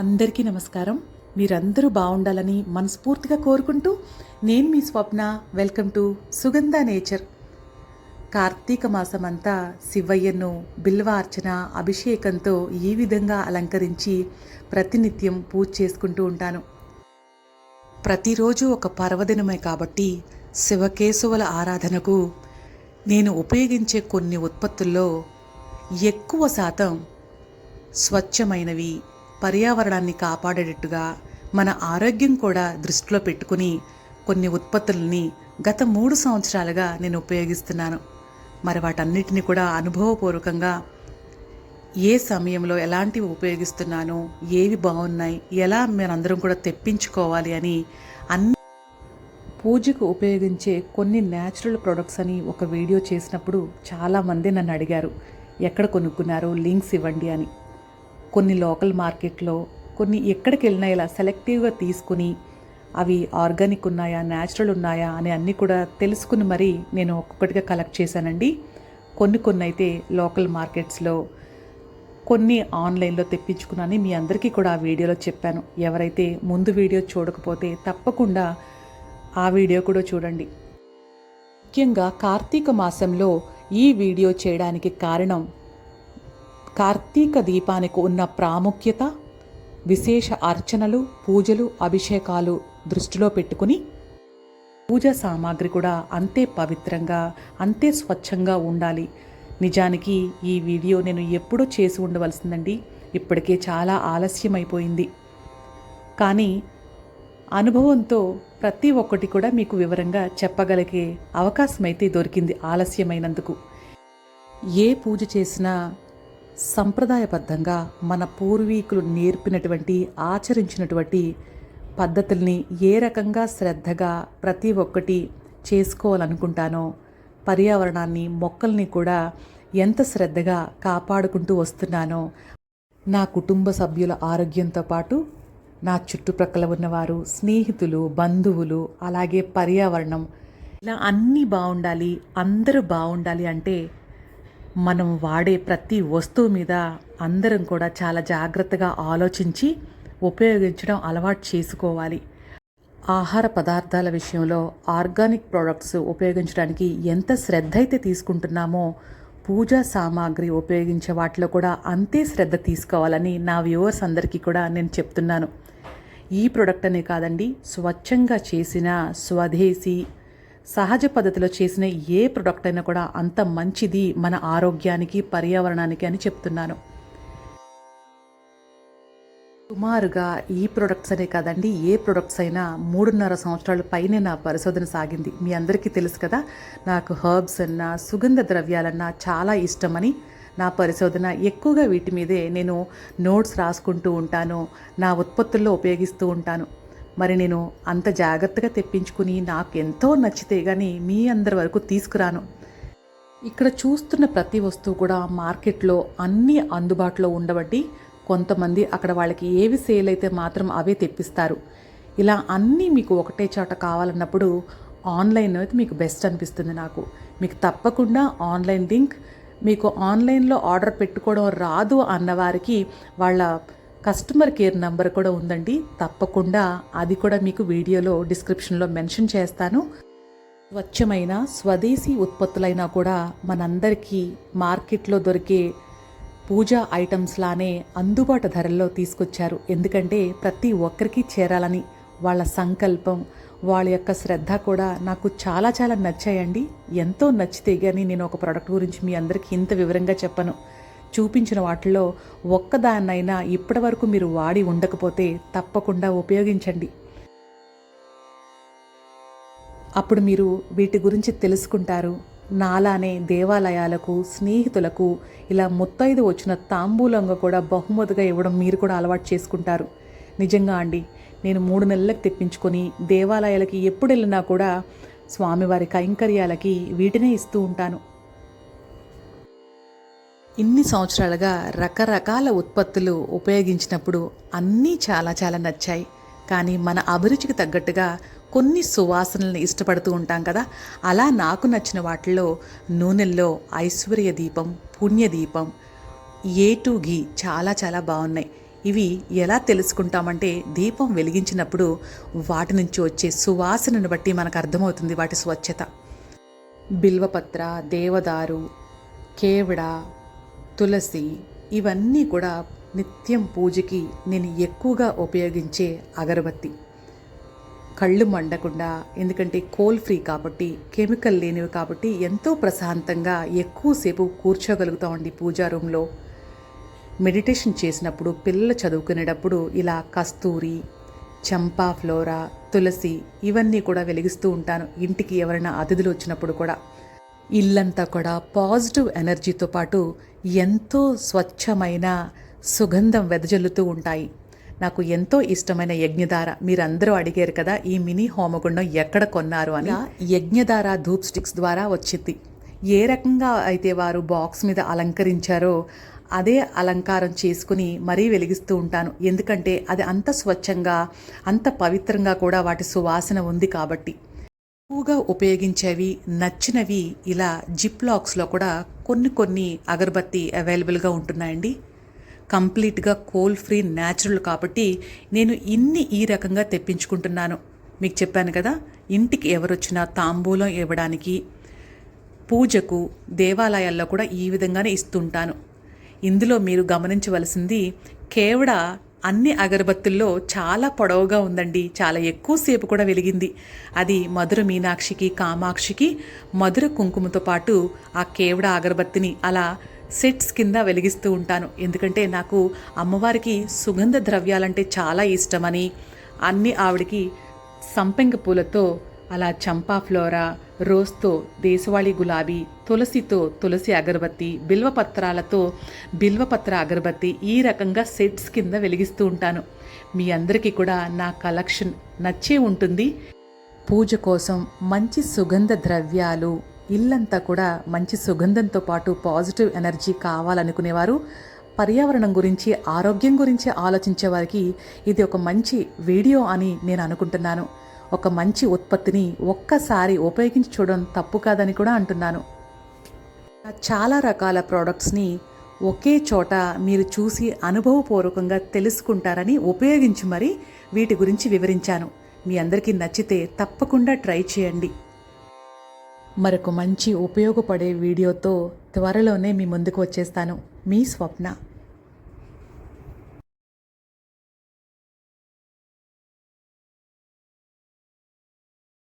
అందరికీ నమస్కారం. మీరందరూ బాగుండాలని మనస్ఫూర్తిగా కోరుకుంటూ నేను మీ Swapna welcome to Sugandha Nature. Karthika మాసమంతా శివయ్యను బిల్వార్చన అభిషేకంతో ఈ విధంగా అలంకరించి ప్రతినిత్యం పూజ చేసుకుంటూ ఉంటాను. ప్రతిరోజు ఒక పర్వదినమే కాబట్టి శివకేశవుల ఆరాధనకు నేను ఉపయోగించే కొన్ని ఉత్పత్తుల్లో ఎక్కువ శాతం స్వచ్ఛమైనవి పర్యావరణాన్ని కాపాడేటట్టుగా మన ఆరోగ్యం కూడా దృష్టిలో పెట్టుకుని కొన్ని ఉత్పత్తులని గత మూడు సంవత్సరాలుగా నేను ఉపయోగిస్తున్నాను. మరి వాటన్నిటిని కూడా అనుభవపూర్వకంగా ఏ సమయంలో ఎలాంటివి ఉపయోగిస్తున్నాను ఏవి బాగున్నాయి ఎలా మనందరం కూడా తెప్పించుకోవాలి అని అన్ని పూజకు ఉపయోగించే కొన్ని న్యాచురల్ ప్రొడక్ట్స్ అని ఒక వీడియో చేసినప్పుడు చాలామంది నన్ను అడిగారు. ఎక్కడ కొనుక్కున్నారో లింక్స్ ఇవ్వండి అని. కొన్ని లోకల్ మార్కెట్లో కొన్ని ఎక్కడికి వెళ్ళినా ఇలా సెలెక్టివ్గా తీసుకుని అవి ఆర్గానిక్ ఉన్నాయా న్యాచురల్ ఉన్నాయా అని అన్నీ కూడా తెలుసుకుని మరీ నేను ఒక్కొక్కటిగా కలెక్ట్ చేశానండి. కొన్ని కొన్ని అయితే లోకల్ మార్కెట్స్లో కొన్ని ఆన్లైన్లో తెప్పించుకున్నాను మీ అందరికీ కూడా ఆ వీడియోలో చెప్పాను. ఎవరైతే ముందు వీడియో చూడకపోతే తప్పకుండా ఆ వీడియో కూడా చూడండి. ముఖ్యంగా కార్తీక మాసంలో ఈ వీడియో చేయడానికి కారణం కార్తీక దీపానికి ఉన్న ప్రాముఖ్యత విశేష అర్చనలు పూజలు అభిషేకాలు దృష్టిలో పెట్టుకుని పూజా సామాగ్రి కూడా అంతే పవిత్రంగా అంతే స్వచ్ఛంగా ఉండాలి. నిజానికి ఈ వీడియో నేను ఎప్పుడో చేసి ఉండవలసిందండి. ఇప్పటికే చాలా ఆలస్యం అయిపోయింది కానీ అనుభవంతో ప్రతి ఒక్కటి కూడా మీకు వివరంగా చెప్పగలిగే అవకాశం అయితే దొరికింది ఆలస్యమైనందుకు. ఏ పూజ చేసినా సంప్రదాయబద్ధంగా మన పూర్వీకులు నేర్పినటువంటి ఆచరించినటువంటి పద్ధతుల్ని ఏ రకంగా శ్రద్ధగా ప్రతి ఒక్కటి చేసుకోవాలనుకుంటానో పర్యావరణాన్ని మొక్కల్ని కూడా ఎంత శ్రద్ధగా కాపాడుకుంటూ వస్తున్నానో నా కుటుంబ సభ్యుల ఆరోగ్యంతో పాటు నా చుట్టుప్రక్కల ఉన్నవారు స్నేహితులు బంధువులు అలాగే పర్యావరణం ఇలా అన్నీ బాగుండాలి అందరూ బాగుండాలి అంటే మనం వాడే ప్రతి వస్తువు మీద అందరం కూడా చాలా జాగ్రత్తగా ఆలోచించి ఉపయోగించడం అలవాటు చేసుకోవాలి. ఆహార పదార్థాల విషయంలో ఆర్గానిక్ ప్రోడక్ట్స్ ఉపయోగించడానికి ఎంత శ్రద్ధ అయితే తీసుకుంటున్నామో పూజా సామాగ్రి ఉపయోగించే వాటిలో కూడా అంతే శ్రద్ధ తీసుకోవాలని నా వ్యూవర్స్ అందరికీ కూడా నేను చెప్తున్నాను. ఈ ప్రోడక్ట్ అనే కాదండి స్వచ్ఛంగా చేసిన స్వదేశీ సహజ పద్ధతిలో చేసిన ఏ ప్రొడక్ట్ అయినా కూడా అంత మంచిది మన ఆరోగ్యానికి పర్యావరణానికి అని చెప్తున్నాను. సుమారుగా ఈ ప్రొడక్ట్స్ అనే కాదండి ఏ ప్రొడక్ట్స్ అయినా మూడున్నర సంవత్సరాల పైనే నా పరిశోధన సాగింది. మీ అందరికీ తెలుసు కదా నాకు హర్బ్స్ అన్నా సుగంధ ద్రవ్యాలన్నా చాలా ఇష్టమని నా పరిశోధన. ఎక్కువగా వీటి మీదే నేను నోట్స్ రాసుకుంటూ ఉంటాను నా ఉత్పత్తుల్లో ఉపయోగిస్తూ ఉంటాను. మరి నేను అంత జాగ్రత్తగా తెప్పించుకుని నాకు ఎంతో నచ్చితే కానీ మీ అందరి వరకు తీసుకురాను. ఇక్కడ చూస్తున్న ప్రతి వస్తువు కూడా మార్కెట్లో అన్నీ అందుబాటులో ఉండబట్టి కొంతమంది అక్కడ వాళ్ళకి ఏవి సేల్ అయితే మాత్రం అవే తెప్పిస్తారు. ఇలా అన్నీ మీకు ఒకటే చోట కావాలన్నప్పుడు ఆన్లైన్ అయితే మీకు బెస్ట్ అనిపిస్తుంది నాకు. మీకు తప్పకుండా ఆన్లైన్ లింక్ మీకు ఆన్లైన్లో ఆర్డర్ పెట్టుకోవడం రాదు అన్నవారికి వాళ్ళ కస్టమర్ కేర్ నంబర్ కూడా ఉందండి. తప్పకుండా అది కూడా మీకు వీడియోలో డిస్క్రిప్షన్లో మెన్షన్ చేస్తాను. స్వచ్ఛమైన స్వదేశీ ఉత్పత్తులైనా కూడా మనందరికీ మార్కెట్లో దొరికే పూజా ఐటమ్స్ లానే అందుబాటు ధరల్లో తీసుకొచ్చారు. ఎందుకంటే ప్రతి ఒక్కరికి చేరాలని వాళ్ళ సంకల్పం వాళ్ళ యొక్క శ్రద్ధ కూడా నాకు చాలా చాలా నచ్చాయండి. ఎంతో నచ్చితే కానీ నేను ఒక ప్రోడక్ట్ గురించి మీ అందరికీ ఇంత వివరంగా చెప్పను. చూపించిన వాటిల్లో ఒక్కదాన్నైనా ఇప్పటి వరకు మీరు వాడి ఉండకపోతే తప్పకుండా ఉపయోగించండి. అప్పుడు మీరు వీటి గురించి తెలుసుకుంటారు. నాలానే దేవాలయాలకు స్నేహితులకు ఇలా ముత్తైదు వచ్చిన తాంబూలంగా కూడా బహుమతిగా ఇవ్వడం మీరు కూడా అలవాటు చేసుకుంటారు. నిజంగా అండి నేను మూడు నెలలకు తెప్పించుకొని దేవాలయాలకి ఎప్పుడు వెళ్ళినా కూడా స్వామివారి కైంకర్యాలకి వీటినే ఇస్తూ ఉంటాను. ఇన్ని సంవత్సరాలుగా రకరకాల ఉత్పత్తులు ఉపయోగించినప్పుడు అన్నీ చాలా చాలా నచ్చాయి. కానీ మన అభిరుచికి తగ్గట్టుగా కొన్ని సువాసనలను ఇష్టపడుతూ ఉంటాం కదా. అలా నాకు నచ్చిన వాటిల్లో నూనెల్లో ఐశ్వర్య దీపం పుణ్య దీపం ఏ టు ఘీ చాలా చాలా బాగున్నాయి. ఇవి ఎలా తెలుసుకుంటామంటే దీపం వెలిగించినప్పుడు వాటి నుంచి వచ్చే సువాసనను బట్టి మనకు అర్థమవుతుంది వాటి స్వచ్ఛత. బిల్వపత్ర దేవదారు కేవడ తులసి ఇవన్నీ కూడా నిత్యం పూజకి నేను ఎక్కువగా ఉపయోగించే అగరబత్తి. కళ్ళు మండకుండా ఎందుకంటే కోల్ ఫ్రీ కాబట్టి కెమికల్ లేనివి కాబట్టి ఎంతో ప్రశాంతంగా ఎక్కువసేపు కూర్చోగలుగుతామండి పూజా రూమ్లో. మెడిటేషన్ చేసినప్పుడు పిల్లలు చదువుకునేటప్పుడు ఇలా కస్తూరి చంపా ఫ్లోరా తులసి ఇవన్నీ కూడా వెలిగిస్తూ ఉంటాను ఇంటికి ఎవరైనా అతిథులు వచ్చినప్పుడు కూడా. ఇల్లంతా కూడా పాజిటివ్ ఎనర్జీతో పాటు ఎంతో స్వచ్ఛమైన సుగంధం వెదజల్లుతూ ఉంటాయి. నాకు ఎంతో ఇష్టమైన యజ్ఞధార మీరందరూ అడిగారు కదా ఈ మినీ హోమగుండం ఎక్కడ కొన్నారు అని. యజ్ఞధార ధూప్ స్టిక్స్ ద్వారా వచ్చింది. ఏ రకంగా అయితే వారు బాక్స్ మీద అలంకరించారో అదే అలంకారం చేసుకుని మరీ వెలిగిస్తూ ఉంటాను. ఎందుకంటే అది అంత స్వచ్ఛంగా అంత పవిత్రంగా కూడా వాటి సువాసన ఉంది కాబట్టి. ఎక్కువగా ఉపయోగించేవి నచ్చినవి ఇలా జిప్ లాక్స్లో కూడా కొన్ని కొన్ని అగరబత్తి అవైలబుల్గా ఉంటున్నాయండి. కంప్లీట్గా కోల్ ఫ్రీ న్యాచురల్ కాబట్టి నేను ఇన్ని ఈ రకంగా తెప్పించుకుంటున్నాను. మీకు చెప్పాను కదా ఇంటికి ఎవరొచ్చినా తాంబూలం ఇవ్వడానికి పూజకు దేవాలయాల్లో కూడా ఈ విధంగానే ఇస్తుంటాను. ఇందులో మీరు గమనించవలసింది కేవడ అన్ని అగరబత్తుల్లో చాలా పొడవుగా ఉందండి. చాలా ఎక్కువసేపు కూడా వెలిగింది. అది మధుర మీనాక్షికి కామాక్షికి మధుర కుంకుమతో పాటు ఆ కేవడ అగరబత్తిని అలా సెట్స్ కింద వెలిగిస్తూ ఉంటాను. ఎందుకంటే నాకు అమ్మవారికి సుగంధ ద్రవ్యాలంటే చాలా ఇష్టమని అన్ని ఆవిడకి సంపెంగ పూలతో అలా చంపా ఫ్లోరా రోస్తో దేశవాళీ గులాబీ తులసితో తులసి అగరబత్తి బిల్వపత్రాలతో బిల్వపత్ర అగరబత్తి ఈ రకంగా సెట్స్ కింద వెలిగిస్తూ ఉంటాను. మీ అందరికీ కూడా నా కలెక్షన్ నచ్చే ఉంటుంది. పూజ కోసం మంచి సుగంధ ద్రవ్యాలు ఇల్లంతా కూడా మంచి సుగంధంతో పాటు పాజిటివ్ ఎనర్జీ కావాలనుకునేవారు. పర్యావరణం గురించి ఆరోగ్యం గురించి ఆలోచించే వారికి ఇది ఒక మంచి వీడియో అని నేను అనుకుంటున్నాను. ఒక మంచి ఉత్పత్తిని ఒక్కసారి ఉపయోగించి చూడడం తప్పు కాదని కూడా అంటున్నాను. చాలా రకాల ప్రోడక్ట్స్ని ఒకే చోట మీరు చూసి అనుభవపూర్వకంగా తెలుసుకుంటారని ఉపయోగించి మరి వీటి గురించి వివరించాను. మీ అందరికీ నచ్చితే తప్పకుండా ట్రై చేయండి. మరొక మంచి ఉపయోగపడే వీడియోతో త్వరలోనే మీ ముందుకు వచ్చేస్తాను. మీ స్వప్న.